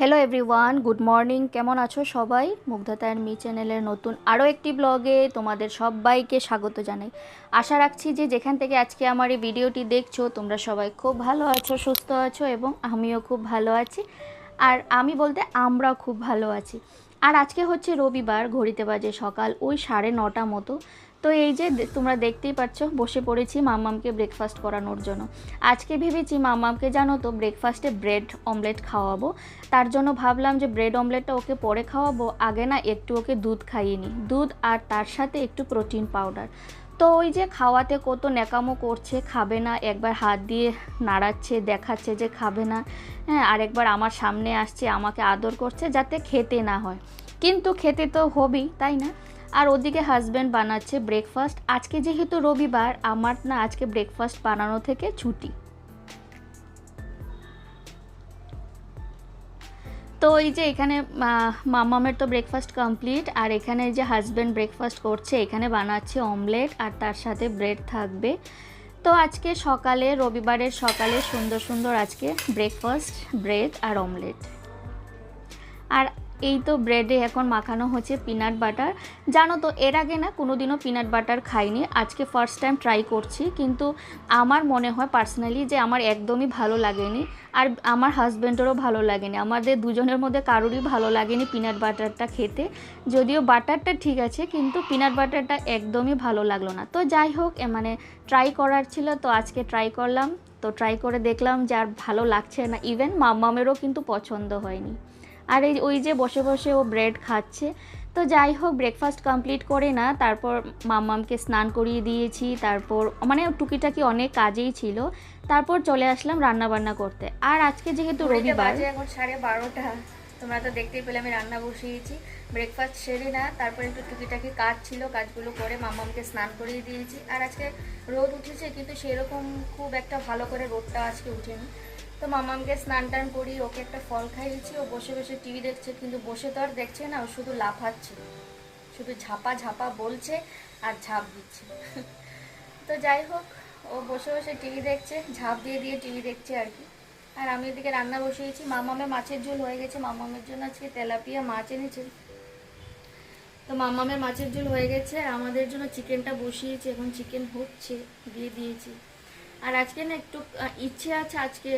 Hello everyone good morning কেমন আছো সবাই? মুগ্ধতায়ন মি চ্যানেলের নতুন আরও একটি ব্লগে তোমাদের সবাইকে স্বাগত জানাই। আশা রাখছি যে যেখান থেকে আজকে আমার এই ভিডিওটি দেখছ, তোমরা সবাই খুব ভালো আছো, সুস্থ আছো এবং আমিও খুব ভালো আছি। আর আমি বলতে আমরাও খুব ভালো আছি। আর আজকে হচ্ছে রবিবার, ঘড়িতে বাজে সকাল ওই সাড়ে নটা মতো। তো এই যে তোমরা দেখতেই পাচ্ছ বসে পড়েছি মাম্মামকে ব্রেকফাস্ট করানোর জন্য। আজকে ভেবেছি মাম্মামকে জানো তো ব্রেকফাস্টে ব্রেড অমলেট খাওয়াবো। তার জন্য ভাবলাম যে ব্রেড অমলেটটা ওকে পরে খাওয়াবো, আগে না একটু ওকে দুধ খাইয়ে নিই। দুধ আর তার সাথে একটু প্রোটিন পাউডার তো ওই যে খাওয়াতে কত ন্যাকামো করছে, খাবে না, একবার হাত দিয়ে নাড়াচ্ছে, দেখাচ্ছে যে খাবে না। হ্যাঁ আরেকবার আমার সামনে আসছে, আমাকে আদর করছে যাতে খেতে না হয়। কিন্তু খেতে তো হবেই, তাই না? আর ওদিকে হাজব্যান্ড বানাচ্ছে ব্রেকফাস্ট আজকে যেহেতু রবিবার, আমার না আজকে ব্রেকফাস্ট বানানো থেকে ছুটি। তো এই যে এখানে মামামের তো ব্রেকফাস্ট কমপ্লিট আর এখানে যে হাজব্যান্ড ব্রেকফাস্ট করছে, এখানে বানাচ্ছে অমলেট আর তার সাথে ব্রেড থাকবে। তো আজকে সকালে, রবিবারের সকালে সুন্দর সুন্দর আজকে ব্রেকফাস্ট ব্রেড আর অমলেট আর এই তো ব্রেডে এখন মাখানো হচ্ছে পিনাট বাটার জানো তো, এর আগে না কোনোদিনও পিনাট বাটার খাইনি। আজকে ফার্স্ট টাইম ট্রাই করছি, কিন্তু আমার মনে হয় পার্সোনালি যে আমার একদমই ভালো লাগেনি। আর আমার হাজব্যান্ডেরও ভালো লাগেনি। আমাদের দুজনের মধ্যে কারোরই ভালো লাগেনি পিনাট বাটারটা খেতে। যদিও বাটারটা ঠিক আছে, কিন্তু পিনাট বাটারটা একদমই ভালো লাগল না। তো যাই হোক মানে ট্রাই করার ছিল, তো আজকে ট্রাই করলাম। তো ট্রাই করে দেখলাম যে আর ভালো লাগছে না। ইভেন মাম্মামেরও কিন্তু পছন্দ হয়নি। আর এই ওই যে বসে বসে ও ব্রেড খাচ্ছে। তো যাই হোক ব্রেকফাস্ট কমপ্লিট করে না তারপর মাম্মামকে স্নান করিয়ে দিয়েছি তারপর মানে টুকিটাকি অনেক কাজেই ছিল। তারপর চলে আসলাম রান্না বান্না করতে। আর আজকে যেহেতু রবিবার বাজে এখন সাড়ে বারোটা তোমরা তো দেখতেই পেলে আমি রান্না বসিয়েছি। ব্রেকফাস্ট সেরে না তারপরে একটু টুকিটাকি কাজ ছিল কাজগুলো করে মামামকে স্নান করিয়ে দিয়েছি। আর আজকে রোদ উঠেছে কিন্তু সেরকম খুব একটা ভালো করে রোদটা আজকে উঠেনি। তো মামামকে স্নান টান করি, ওকে একটা ফল খাইয়েছি, ও বসে বসে টিভি দেখছে, কিন্তু বসে তো আর দেখছে না, ও শুধু লাফাচ্ছে, শুধু ঝাপা ঝাপা বলছে আর ঝাঁপ দিচ্ছে। তো যাই হোক, ও বসে বসে টিভি দেখছে, ঝাঁপ দিয়ে দিয়ে টিভি দেখছে আর কি। আর আমি এদিকে রান্না বসিয়েছি, মামামে মাছের ঝোল হয়ে গেছে, মামামের জন্য আজকে তেলাপিয়া মাছ এনেছে। তো মামামের মাছের ঝোল হয়ে গেছে, আর আমাদের জন্য চিকেনটা বসিয়েছি, এখন চিকেন হচ্ছে, দিয়ে দিয়েছি। আর আজকে না একটু ইচ্ছে আছে আজকে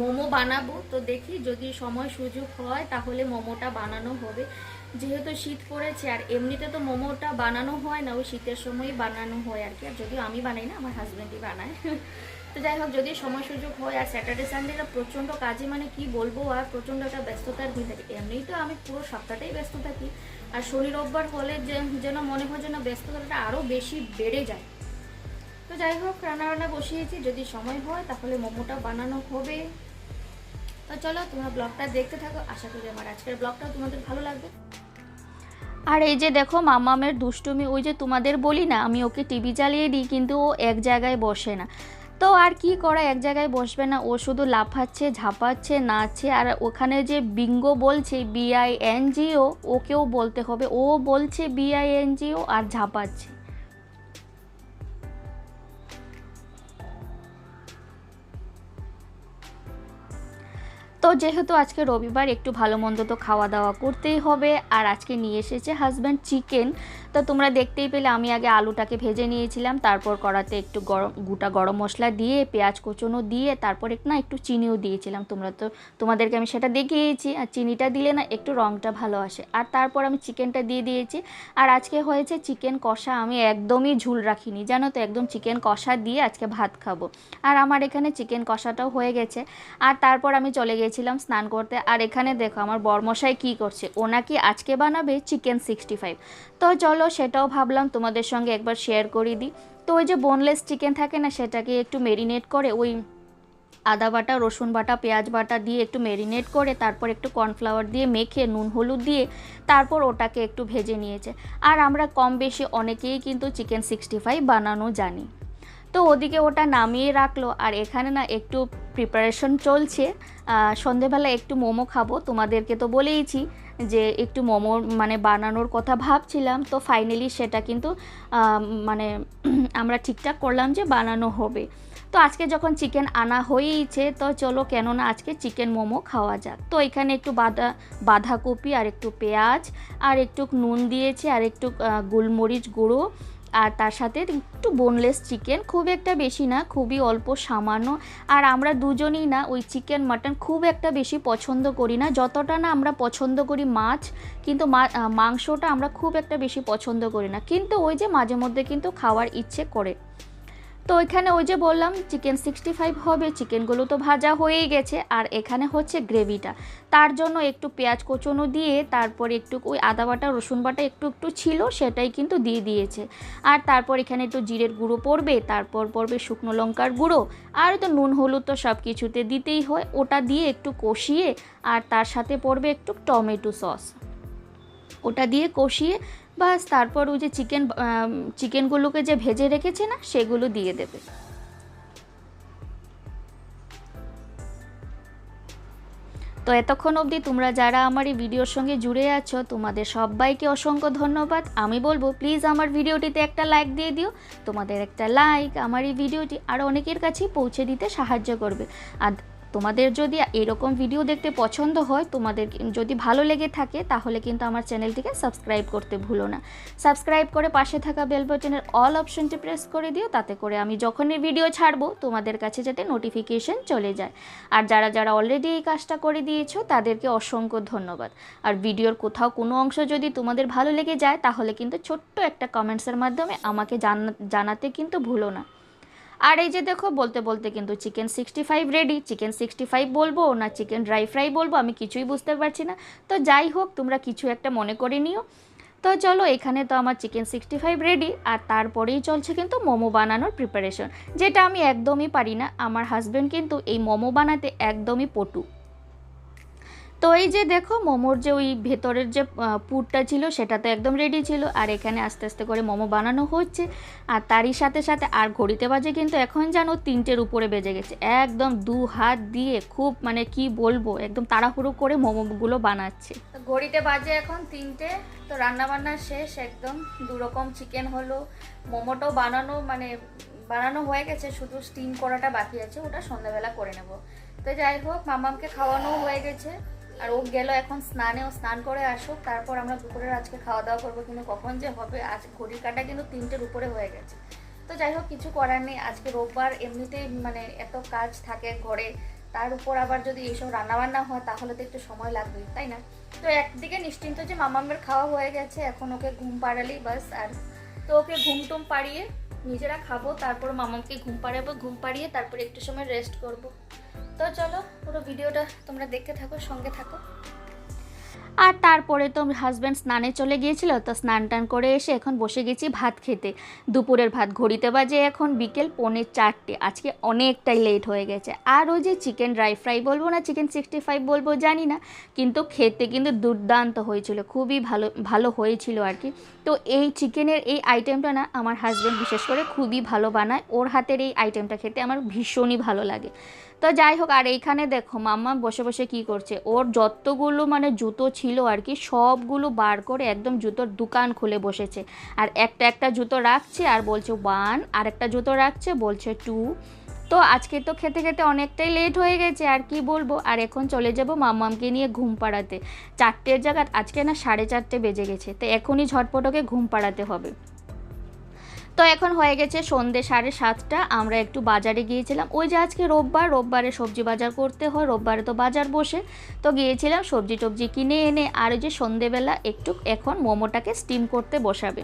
মোমো বানাবো। তো দেখি যদি সময় সুযোগ হয় তাহলে মোমোটা বানানো হবে। যেহেতু শীত পড়েছে আর এমনিতে তো মোমোটা বানানো হয় না, ওই শীতের সময়ই বানানো হয় আর কি। আর যদিও আমি বানাই না, আমার হাজব্যান্ডই বানায়। তো যাই হোক, যদি সময় সুযোগ হয় আর স্যাটারডে সানডেটা প্রচণ্ড কাজে মানে কি বলব আর প্রচণ্ড একটা ব্যস্ততার দিন থাকে। এমনিই তো আমি পুরো সপ্তাহটাই ব্যস্ত থাকি। আর শনি, রোববার হলে যেন মনে হয় যেন ব্যস্ততাটা আরও বেশি বেড়ে যায়। তো যাই হোক রান্না বান্না বসিয়েছি। যদি সময় হয়, তাহলে মোমোটা বানানো হবে। তো চলো, তোমরা ব্লগটা দেখতে থাকো। আশা করি আমার আজকের ব্লগটাও তোমাদের ভালো লাগবে। আর এই যে দেখো, মামামের দুষ্টুমি, ওই যে তোমাদের বলি না, আমি ওকে টিভি চালিয়ে দিই, কিন্তু ও এক জায়গায় বসে না। তো আর কি করা, এক জায়গায় বসবে না। ও শুধু লাফাচ্ছে, ঝাপাচ্ছে, নাচছে, আর ওখানে যে বিঙ্গো বলছে বিআই এনজিও ওকেও বলতে হবে। ও বলছে বিআইএনজিও আর ঝাপাচ্ছে। তো যেহেতু আজকে রবিবার, একটু ভালো মন্দ তো খাওয়া দাওয়া করতেই হবে। আর আজকে নিয়ে এসেছে হাজব্যান্ড চিকেন তো তোমরা দেখতেই পেলে, আমি আগে আলুটাকে ভেজে নিয়েছিলাম, তারপর কড়াতে একটু গরম, গোটা গরম মশলা দিয়ে, পেঁয়াজ কুচনো দিয়ে, তারপর না একটু চিনিও দিয়েছিলাম। তোমরা তো, তোমাদেরকে আমি সেটা দেখিয়েছি, আর চিনিটা দিলে না একটু রঙটা ভালো আসে। আর তারপর আমি চিকেনটা দিয়ে দিয়েছি। আর আজকে হয়েছে চিকেন কষা, আমি একদমই ঝুল রাখিনি, জানো তো, একদম চিকেন কষা দিয়ে আজকে ভাত খাব। আর আমার এখানে চিকেন কষাটাও হয়ে গেছে। আর তারপর আমি চলে গিয়েছিলাম স্নান করতে। আর এখানে দেখো, আমার বরমশাই কি করছে, ও নাকি আজকে বানাবে চিকেন সিক্সটি ফাইভ। তো চলো সেটাও ভাবলাম, তোমাদের সঙ্গে একবার শেয়ার করে দিই তো ওই যে বোনলেস চিকেন থাকে না, সেটাকে একটু মেরিনেট করে ওই আদা বাটা, রসুন বাটা, পেঁয়াজ বাটা দিয়ে একটু মেরিনেট করে, তারপর একটু কর্নফ্লাওয়ার দিয়ে মেখে, নুন হলুদ দিয়ে তারপর ওটাকে একটু ভেজে নিয়েছে। আর আমরা কম বেশি অনেকেই কিন্তু চিকেন সিক্সটি ফাইভ বানানো জানি। তো ওদিকে ওটা নামিয়ে রাখল, আর এখানে না একটু প্রিপারেশন চলছে। সন্ধেবেলা একটু মোমো খাব, তোমাদেরকে তো বলেইছি। যে একটু মোমো মানে বানানোর কথা ভাবছিলাম, তো ফাইনালি সেটা কিন্তু মানে আমরা ঠিকঠাক করলাম যে বানানো হবে। তো আজকে যখন চিকেন আনা হয়েইছে, তো চলো কেননা আজকে চিকেন মোমো খাওয়া যাক। তো এখানে একটু বাঁধা বাঁধাকপি আর একটু পেঁয়াজ, আর একটু নুন দিয়েছে, আর একটু গোলমরিচ গুঁড়ো আর তার সাথে একটু বোনলেস চিকেন খুব একটা বেশি না, খুবই অল্প, সামান্য। আর আমরা দুজনেই না ওই চিকেন মাটন খুব একটা বেশি পছন্দ করি না। যতটা না আমরা পছন্দ করি মাছ, কিন্তু মাংসটা আমরা খুব একটা বেশি পছন্দ করি না। কিন্তু ওই যে মাঝে মধ্যে কিন্তু খাওয়ার ইচ্ছে করে। তো এখানে ওই যে বললাম চিকেন সিক্সটি ফাইভ হবে চিকেনগুলো তো ভাজা হয়েই গেছে। আর এখানে হচ্ছে গ্রেভিটা তার জন্য একটু পেঁয়াজ কোচনো দিয়ে, তারপর একটু ওই আদা বাটা, রসুন বাটা একটু একটু ছিল, সেটাই কিন্তু দিয়ে দিয়েছে। আর তারপর এখানে একটু জিরের গুঁড়ো পড়বে, তারপর পড়বে শুকনো লঙ্কার গুঁড়ো। আর তো নুন, হলুদ তো সব কিছুতে দিতেই হয়। ওটা দিয়ে একটু কষিয়ে, আর তার সাথে পড়বে একটু টমেটো সস। ওটা দিয়ে কষিয়ে বাস, তারপর ওই যে চিকেন চিকেনগুলোকে যে ভেজে রেখেছে না, সেগুলো দিয়ে দেবে। তো এতক্ষণ অবধি তোমরা যারা আমার এই ভিডিওর সঙ্গে জুড়ে আছো, তোমাদের সবাইকে অসংখ্য ধন্যবাদ। আমি বলব প্লিজ আমার ভিডিওটিতে একটা লাইক দিয়ে দিও। তোমাদের একটা লাইক আমার এই ভিডিওটি আরও অনেকের কাছেই পৌঁছে দিতে সাহায্য করবে। আর তোমাদের যদি এরকম ভিডিও দেখতে পছন্দ হয়, তোমাদের যদি ভালো লেগে থাকে, তাহলে কিন্তু আমার চ্যানেলটিকে সাবস্ক্রাইব করতে ভুলো না। সাবস্ক্রাইব করে পাশে থাকা বেল বাটনের অল অপশনটি প্রেস করে দিও, তাতে করে আমি যখনই ভিডিও ছাড়বো, তোমাদের কাছে যাতে নোটিফিকেশন চলে যায়। আর যারা যারা অলরেডি এই কাজটা করে দিয়েছ, তাদেরকে অসংখ্য ধন্যবাদ। আর ভিডিওর কোথাও কোনো অংশ যদি তোমাদের ভালো লেগে যায়, তাহলে কিন্তু ছোট্ট একটা কমেন্টসের মাধ্যমে আমাকে জানা- জানাতে কিন্তু ভুলো না। আর এই যে দেখো, বলতে বলতে কিন্তু chicken sixty five ready chicken sixty five বলব না চিকেন ড্রাই ফ্রাই বলব, আমি কিছুই বুঝতে পারছি না। তো যাই হোক, তোমরা কিছু একটা মনে করে নিও। তো চলো, এখানে তো আমার চিকেন সিক্সটি ফাইভ রেডি আর তারপরেই চলছে কিন্তু মোমো বানানোর প্রিপারেশন যেটা আমি একদমই পারি না। আমার হাজব্যান্ড কিন্তু এই মোমো বানাতে একদমই পটু। তো এই যে দেখো, মোমোর যে ওই ভেতরের যে পুরটা ছিল, সেটা তো একদম রেডি ছিল। আর এখানে আস্তে আস্তে করে মোমো বানানো হচ্ছে। আর তারই সাথে সাথে, আর ঘড়িতে বাজে কিন্তু এখন জানো তিনটের উপরে বেজে গেছে। একদম দু হাত দিয়ে খুব মানে কি বলব, একদম তাড়াহুড়ো করে মোমোগুলো বানাচ্ছে। ঘড়িতে বাজে এখন তিনটে, তো রান্না বান্না শেষ একদম। দু রকম চিকেন হলো, মোমোটাও বানানো মানে বানানো হয়ে গেছে, শুধু স্টিম করাটা বাকি আছে, ওটা সন্ধ্যাবেলা করে নেব। তো যাই হোক, মামামকে খাওয়ানোও হয়ে গেছে। আর ও গেল এখন স্নানে, ও স্নান করে আসুক, তারপর আমরা দুপুরের আজকে খাওয়া দাওয়া করব কিন্তু কখন যে হবে, আজ ঘড়ির কাটা কিন্তু তিনটের উপরে হয়ে গেছে। তো যাই হোক, কিছু করার নেই, আজকে রোববার, এমনিতেই মানে এত কাজ থাকে ঘরে, তার উপর আবার যদি এইসব রান্নাবান্না হয়, তাহলে তো একটু সময় লাগবেই, তাই না? তো একদিকে নিশ্চিন্ত যে মামামের খাওয়া হয়ে গেছে, এখন ওকে ঘুম পাড়ালেই বাস, আর তো ওকে ঘুম টুম পাড়িয়ে নিজেরা খাব, তারপর মামামকে ঘুম পাড়াবো, ঘুম পাড়িয়ে তারপর একটু সময় রেস্ট করব। তো চলো পুরো ভিডিওটা তোমরা দেখতে থাকো সঙ্গে থাকো। আর তারপরে তো হাজব্যান্ড স্নানে চলে গিয়েছিল, তো স্নান টান করে এসে এখন বসে গেছি ভাত খেতে। দুপুরের ভাত ঘড়িতে বাজে এখন বিকেল পৌনে চারটে, আজকে অনেকটাই লেট হয়ে গেছে। আর ওই যে চিকেন ড্রাই ফ্রাই বলব না চিকেন সিক্সটি ফাইভ বলব জানি না, কিন্তু খেতে কিন্তু দুর্দান্ত হয়েছিল, খুবই ভালো ভালো হয়েছিল আর কি। তো এই চিকেনের এই আইটেমটা না আমার হাজব্যান্ড বিশেষ করে খুবই ভালো বানায়, ওর হাতের এই আইটেমটা খেতে আমার ভীষণই ভালো লাগে। তো যাই হোক, আর এইখানে দেখো মাম্মা বসে বসে কি করছে, ওর যতগুলো মানে জুতো ছিল আর কি, সবগুলো বার করে একদম জুতোর দোকান খুলে বসেছে। আর একটা একটা জুতো রাখছে আর বলছে ওয়ান আর একটা জুতো রাখছে, বলছে টু তো আজকে তো খেতে খেতে অনেকটাই লেট হয়ে গেছে, আর কি বলব? আর এখন চলে যাব মাম্মামকে নিয়ে ঘুম পাড়াতে। চারটের জায়গা আজকে না সাড়ে চারটে বেজে গেছে, তো এখনই ঝটপটকে ঘুম পাড়াতে হবে। তো এখন হয়ে গেছে সন্ধে সাড়ে সাতটা, আমরা একটু বাজারে গিয়েছিলাম। ওই যে আজকে রোববার, রোববারে সবজি বাজার করতে হয়, রোববারে তো বাজার বসে। তো গিয়েছিলাম সবজি টবজি কিনে এনে, আর ওই যে সন্ধেবেলা একটু এখন মোমোটাকে স্টিম করতে বসাবে।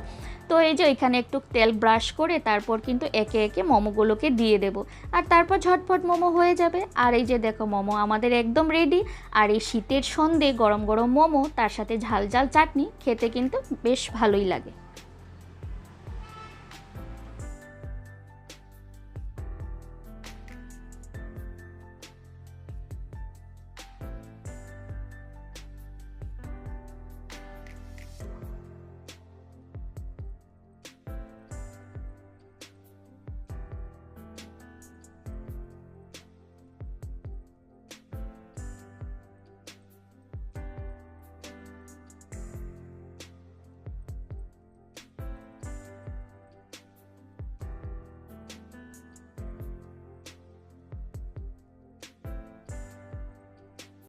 তো এই যে এখানে একটু তেল ব্রাশ করে তারপর কিন্তু একে একে মোমোগুলোকে দিয়ে দেব। আর তারপর ঝটপট মোমো হয়ে যাবে। আর এই যে দেখো মোমো আমাদের একদম রেডি আর এই শীতের সন্ধে গরম গরম মোমো, তার সাথে ঝাল ঝাল চাটনি, খেতে কিন্তু বেশ ভালোই লাগে।